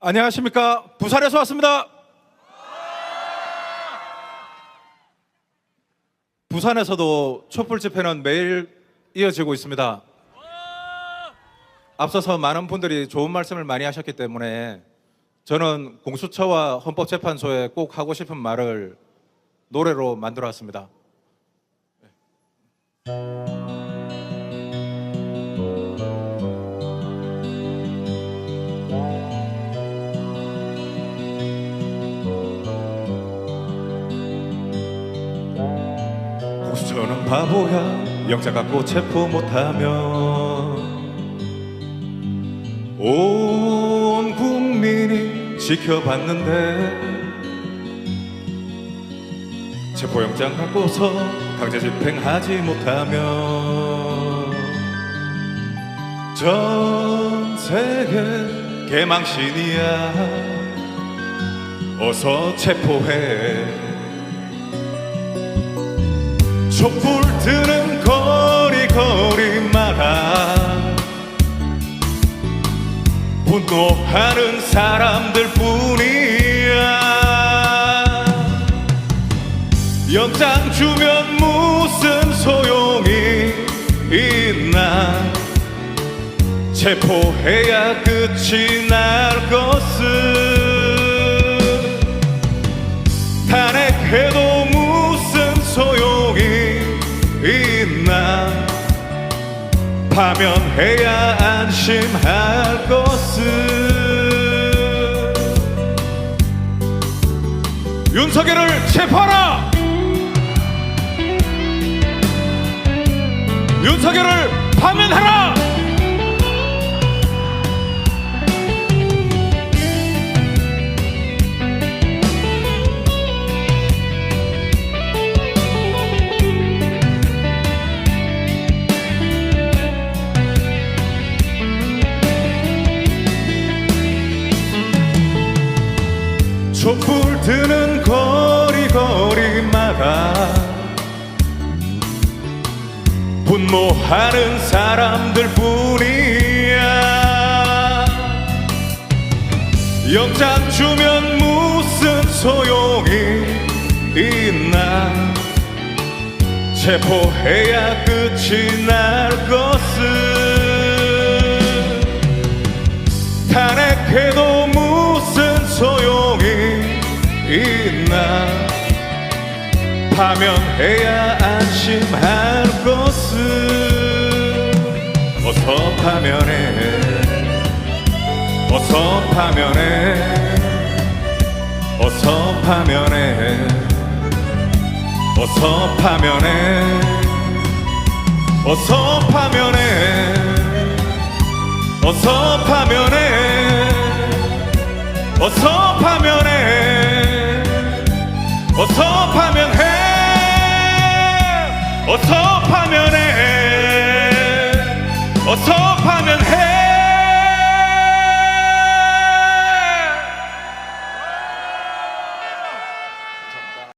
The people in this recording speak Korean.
안녕하십니까. 부산에서 왔습니다. 부산에서도 촛불 집회는 매일 이어지고 있습니다. 앞서서 많은 분들이 좋은 말씀을 많이 하셨기 때문에 저는 공수처와 헌법재판소에 꼭 하고 싶은 말을 노래로 만들어 왔습니다. 바보야 영장 갖고 체포 못하면. 온 국민이 지켜봤는데 체포영장 갖고서 강제 집행하지 못하면 전 세계 개망신이야. 어서 체포해 촛불 드는 거리 거리마다. 분노하는 사람들 뿐이야. 영장 주면 무슨 소용이 있나? 체포해야 끝이 날 것을 탄핵해도 파면해야 안심할 것을 윤석열을 체포하라! 윤석열을 파면하라 촛불 드는 거리 거리마다 분노하는 사람들 뿐이야. 영장 주면 무슨 소용이 있나? 체포해야 끝이 날 것을 있나 파면해야 안심할 것을 어서 파면해 어서 파면해 어서 파면해 어서 파면해 어서 파면해 어서 파면해 我操